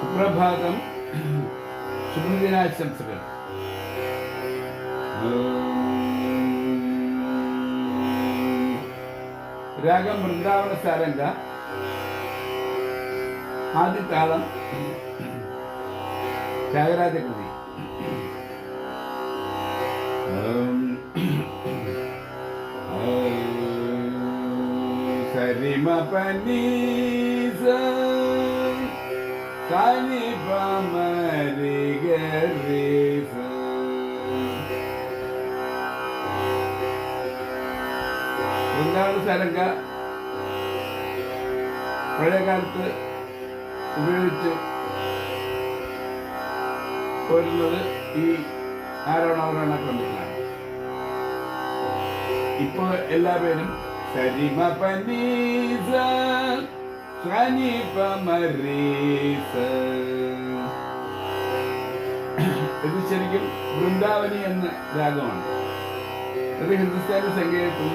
సుప్రభాతం. శుభదినాశంసలు రాగం బృందావన సారంగా. ఆది తాళం త్యాగరాజ కృతి సరిమ పని സനി പമരി ഗരീസ വൃന്ദാവന സാരംഗ പഴയകാലത്ത് ഉപയോഗിച്ച് വരുന്നത് ഈ ആരോണവരണ ക്രമത്തിലാണ് ഇപ്പോ എല്ലാ പേരും സരിമ പനീസ സനി പമരീസ ഇത് ശരിക്കും വൃന്ദാവനി എന്ന രാഗമാണ്. അത് ഹിന്ദുസ്ഥാനി സംഗീതത്തിൽ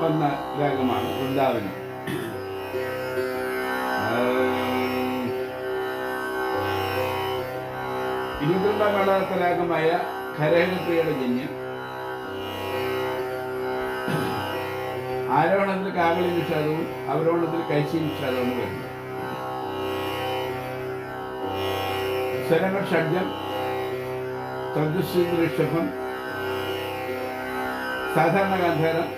വന്ന രാഗമാണ് വൃന്ദാവനി. ഇരുപത്തിരണ്ടാം മേളാത്ത രാഗമായ ഖരഹപ്രിയയുടെ ജന്യം. ആരോഹണത്തിൽ കാകളി നിക്ഷേപവും അവരോഹണത്തിൽ കൈശി നിക്ഷേപവും വരുന്നു സ്വരങ്ങൾ ഷഡ്ജം ഋഷഭം സാധാരണ ഗാന്ധാരം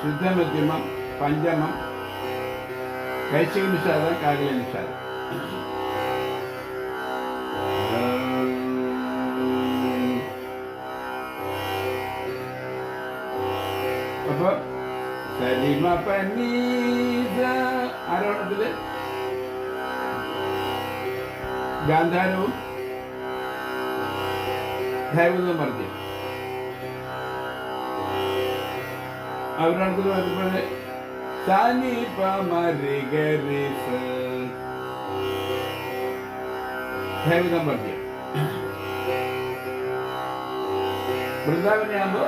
ശുദ്ധമധ്യമം പഞ്ചമം കൈശിക നിഷാദം കാകളി നിഷാദം. ആരോണത്തിൽ ഗാന്ധാരവും. ധൈവതവും പറഞ്ഞു. അവരോടത്തിൽ വരുമ്പോൾ സനി പമരി ഗരിസ ധൈവതം പറഞ്ഞു. വൃന്ദാവനിയാകുമ്പോ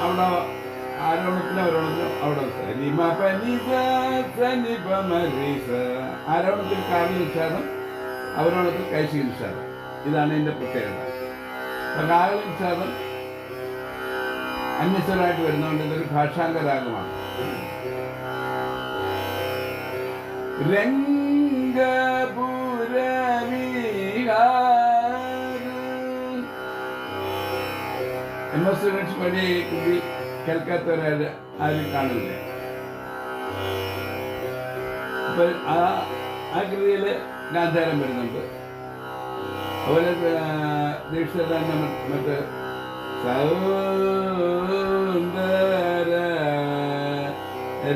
അവിടെ ആരോണത്തിന് അവരോണത്തിന് അവിടെ ആരോണത്തിൽ കാവ്യ നിഷാദം അവരോണത്തിൽ കൈശിക നിഷാദം ഇതാണ് എന്റെ പ്രത്യേകത. അപ്പൊ കാവ്യ നിഷാദം അന്യസ്വരമായിട്ട് വരുന്നതുകൊണ്ട് ഇതൊരു ഭാഷാംഗ രാഗമാണ്. രംഗപുരവിഹാര എം എസ് സുരേഷ് പഴയ കൃതി കേൾക്കാത്തവരാര് ആരും കാണില്ല? അപ്പൊ ആ ആ കൃതിയിൽ ഗാന്ധാരം വരുന്നുണ്ട്. അതുപോലെ ദീക്ഷിതാന്ന മറ്റ് സൗന്ദര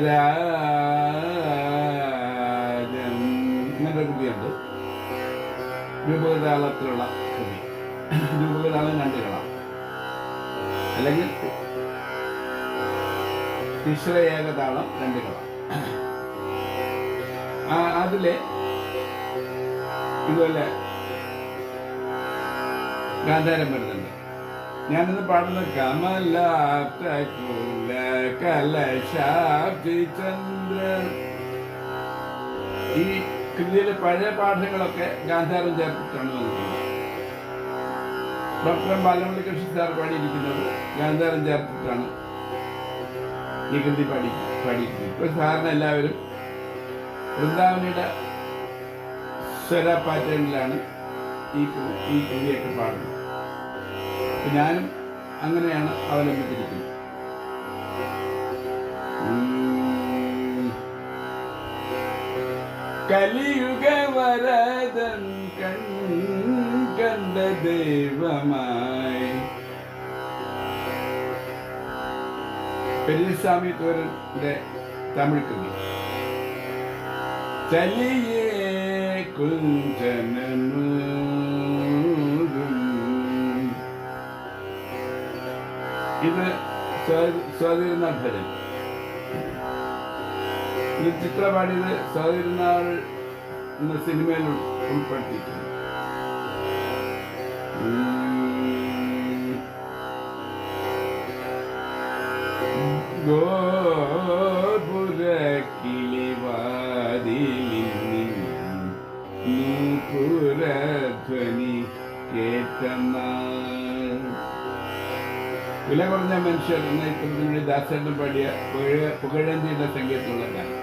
രാജം കൃതിയുണ്ട്. രൂപകതാളത്തിലുള്ള കൃതി. രൂപകതാളം കണ്ടുകളാം. കളാം അല്ലെങ്കിൽ തിശ്ര ഏകതാളം രണ്ട് കളം. അതിലെ ഇതുപോലെ ഗാന്ധാരം വരുന്നുണ്ട്. ഞാനിന്ന് പാടുന്ന കമലാപ്ത കുല കലശാബ്ദി ചന്ദ്രൻ. ഈ കൃതിയിലെ പഴയ പാഠങ്ങളൊക്കെ ഗാന്ധാരം ചേർത്തിട്ടാണ് വന്നിട്ടുള്ളത് ഡോക്ടർ ബാലമുരളി കൃഷ്ണൻ സാർ പാടിയിരിക്കുന്നത് ഗാന്ധാരം ചേർത്തിട്ടാണ് ഈ പഠി പഠിക്കും ഇപ്പൊ സാറിന് എല്ലാവരും വൃന്ദാവനിയുടെ സ്വര പാറ്റേണിലാണ് ഈ ഈ കൃതിയൊക്കെ പാടുന്നത്. അപ്പൊ ഞാനും അങ്ങനെയാണ് അവലംബിച്ചിരിക്കുന്നത്. കലിയുഗ വരദൻ കണ്ട ദൈവമായി പെരിയസ്വാമി തോരന്റെ തമിഴ് കൃതി. ചലിയേ കുഞ്ചനമൂരും ഇത് സ്വാതിരുന്നാൾ ഭജൻ. ഈ ചിത്രപാടിയത് സ്വാതിരുന്നാൾ എന്ന സിനിമയിൽ ഉൾപ്പെടുത്തിയിട്ടുണ്ട്. വില കുറഞ്ഞ മനുഷ്യർ എന്ന ഇത്തരത്തിനുവേണ്ടി ദാസേട്ടൻ പാടിയ പുകഴഞ്ചിയുടെ സംഗീതമുള്ള ഗാനം.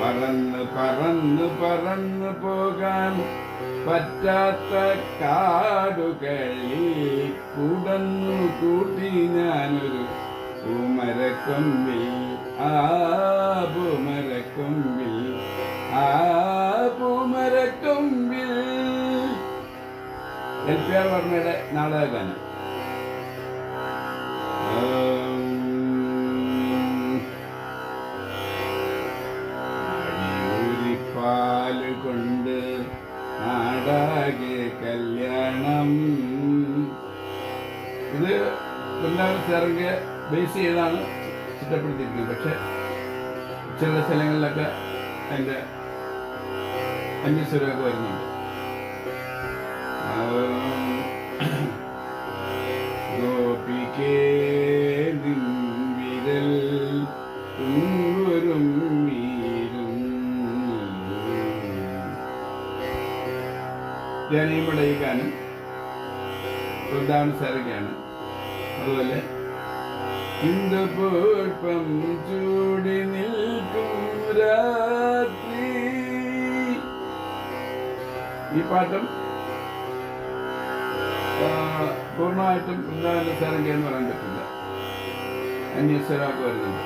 പറന്ന് പറന്ന് പറന്ന് പോകാൻ പറ്റാത്ത കാടുകളിൽ കുടന്നു കൂട്ടി ഞാനൊരു പൂമരക്കൊമ്പിൽ ആ പൂമരക്കൊമ്പിൽ ആ എൽ പി ആർ വർമ്മയുടെ നാടകഗാനം. നാടാകെ കല്യാണം. ഇത് വൃന്ദാവൻ സാറിന്റെ ബേസ് ചെയ്താണ് ചിട്ടപ്പെടുത്തിയിരിക്കുന്നത്. പക്ഷെ ചില സ്ഥലങ്ങളിലൊക്കെ അതിന്റെ അന്യസ്വരമൊക്കെ വരുന്നുണ്ട്. ഗോപിക്കേ ഗാനം വൃന്ദാവൻ സാരൊക്കെയാണ് അതുപോലെ പുഷ്പം ചൂടി നിൽക്കും രാത്രി. ഈ പാട്ടും പൂർണമായിട്ടും വൃന്ദാവന സാരംഗ എന്ന് പറയാൻ പറ്റില്ല. അന്യസ്വരാക്ക് വരുന്നുണ്ട്.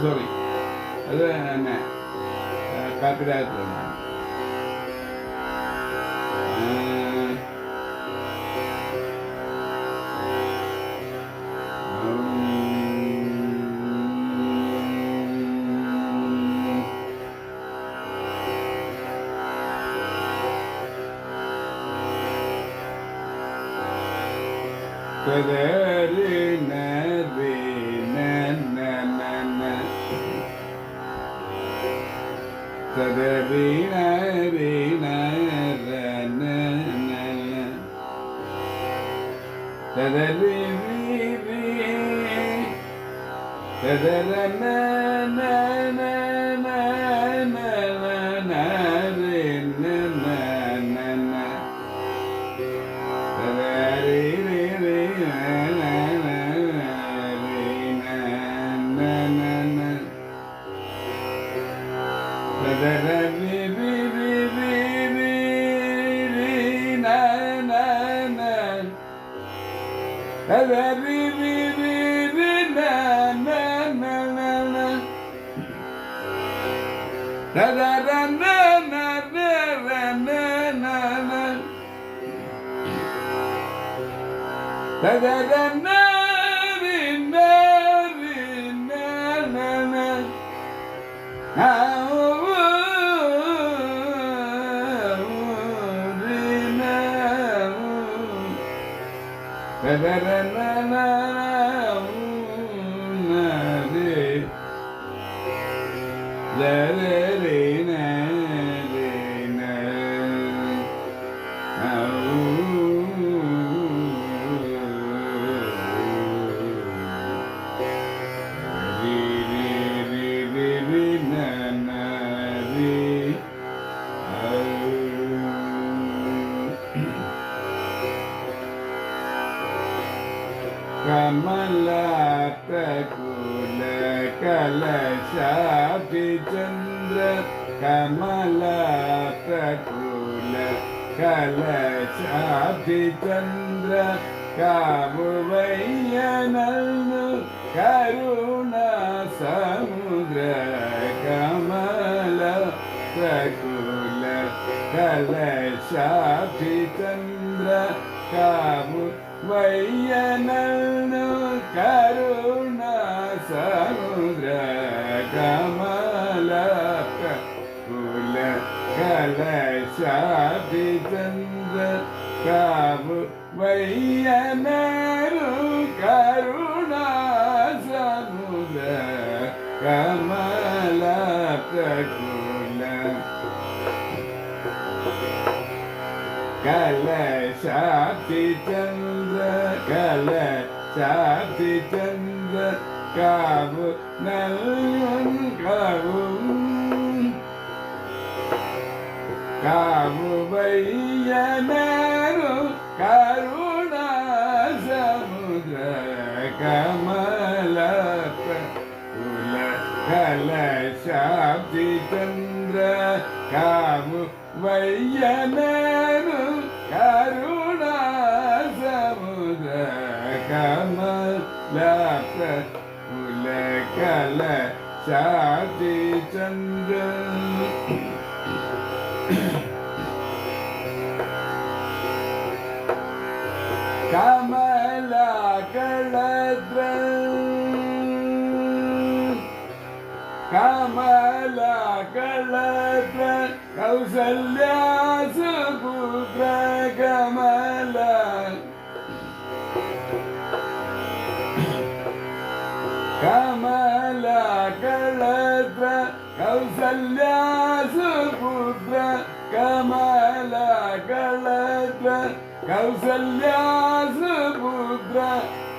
സോറി അത് തന്നെ കാപ്പിരായത്തിലാണ് Tederimi Tedereme ne ne ne. Hele bi bi bi ne ne ne ne ne Ne ne ne ne ne ne ne ne ne ne ne ne Reverend. കലശാഭിചന്ദ്ര കമലാകുല കലശാഭിചന്ദ്ര കാമുവയ്യനു കരുണ സമുദ്ര കമല പ്രകുല കലശാഭിചന്ദ്ര കാമു വയ്യനു കരുണ സമുദ്ര கலை சாபி தந்த காவு வையனரு கருணா சமுத கமல பிரகுண கலை சாபி தந்த கலை சாபி தந்த காவு நல்ல கருண ಕಾಮುಬಯ್ಯನರು ಕರುಣ ಸಮುದ್ರ ಕಮಲ ಕುಲ ಕಲ ಶಾಬ್ದಿ ಚಂದ್ರ ಕಾಮು ವಯ್ಯನರು ಕರುಣ ಸಮುದ್ರ ಕಮಲ ಕುಲ ಕಲ ಶಾಬ್ದಿ ಚಂದ್ರ ಕಮಲ ಕಳದ್ರ ಕಮಲ ಕಳದ್ರ ಕೌಸಲ್ಯ ಸುಪುತ್ರ ಕಮಲ ಕಮಲ ಕಳದ್ರ ಕೌಸಲ್ಯ ಸುಪುತ್ರ ಕಮಲ ಕಳದ್ರ Kausalya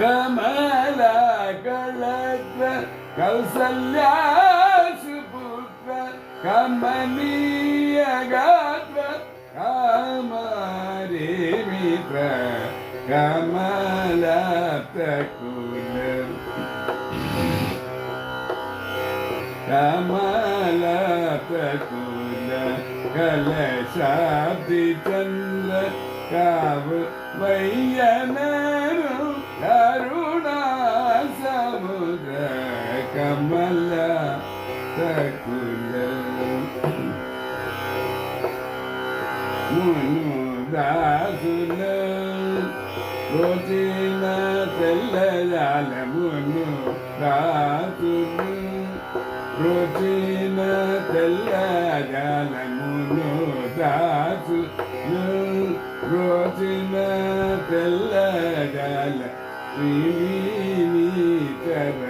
كما لك لك كالسلاس بك كما لي قد كما ريمت كما لا تكون كما لا تكون كلا شعبي جنة كعب بينا فلا تكلن منودعة روتينة العلم منودعة روتينة العلم منودعة روتينة العلم في ميني تبع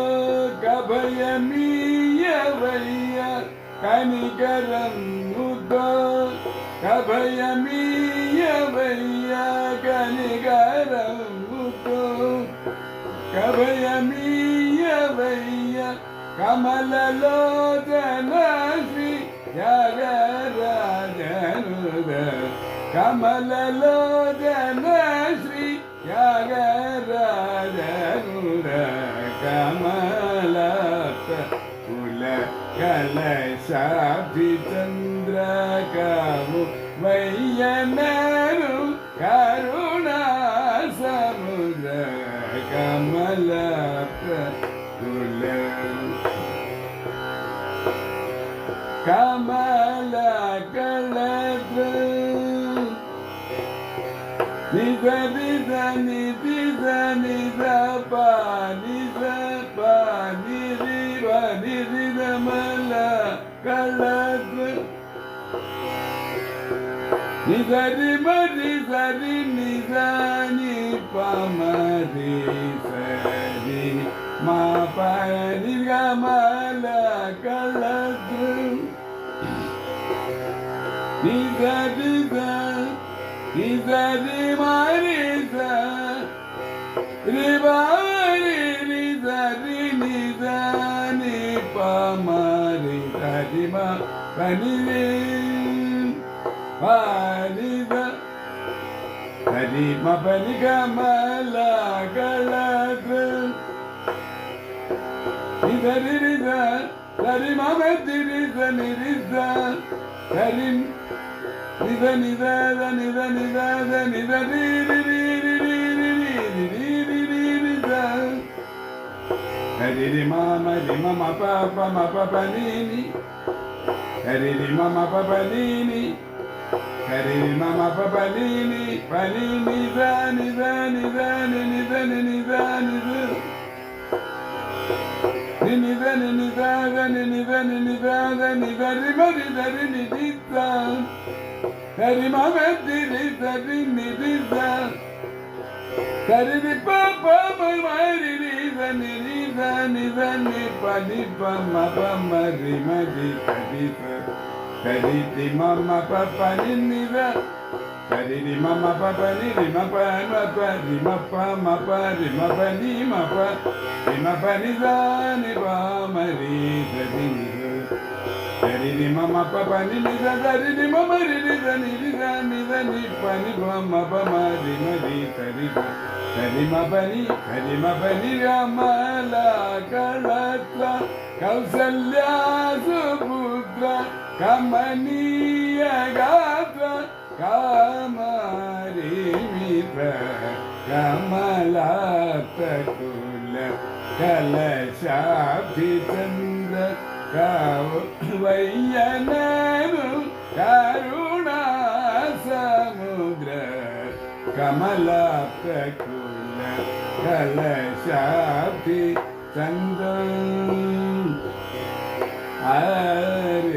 baya miya kani garamuda kabaya miya baya kani garamuda kabaya miya baya kamala lota ya gara kamala കലശാഭി Chandra കാമു വയ്യനരു കരുണ സമുദ്ര കമല കുല കമല సరి మరి సరి నిజాని పమరి సరి మా పని గమల కలదు నిజరి నిజరి మరి రివారి నిజరి నిజాని పమరి సరి మా పని வாரித ஹரி மபனி கமல கலது இதரித ஹரி மம திரித நிரித ஹரி நித நித நித நித நித Hariri mama di mama papa mama papa nini Hariri mama papa nini Kari mama papa nini pani nizani zani zani nizani nizani nizani nizani nizani nizani nizani mari zari nidiza Kari mama diri zari nidiza Kari ni papa mama diri zani nizani zani pani pama pama rimadi kadipa Karidi mama papa niniva Karidi mama papa nini mapa? Mapa di mapa mapa di mapa ni mapa. Di mapa ni za ni ba mari jadi Karidi mama papa nini za karidi mama nini za nini za ni za ni. Pa ni ba mapa mari mari karidi Kalima bani, kalima bani ramala kalatla, kausalya subudra. കമനീയ ഗാഥ കാമരിമിത കമലാത്തുല കലശാഭിചന്ദ്ര കവയ്യനു കരുണാസമുദ്ര കമലാത്തുല കലശാഭി ആര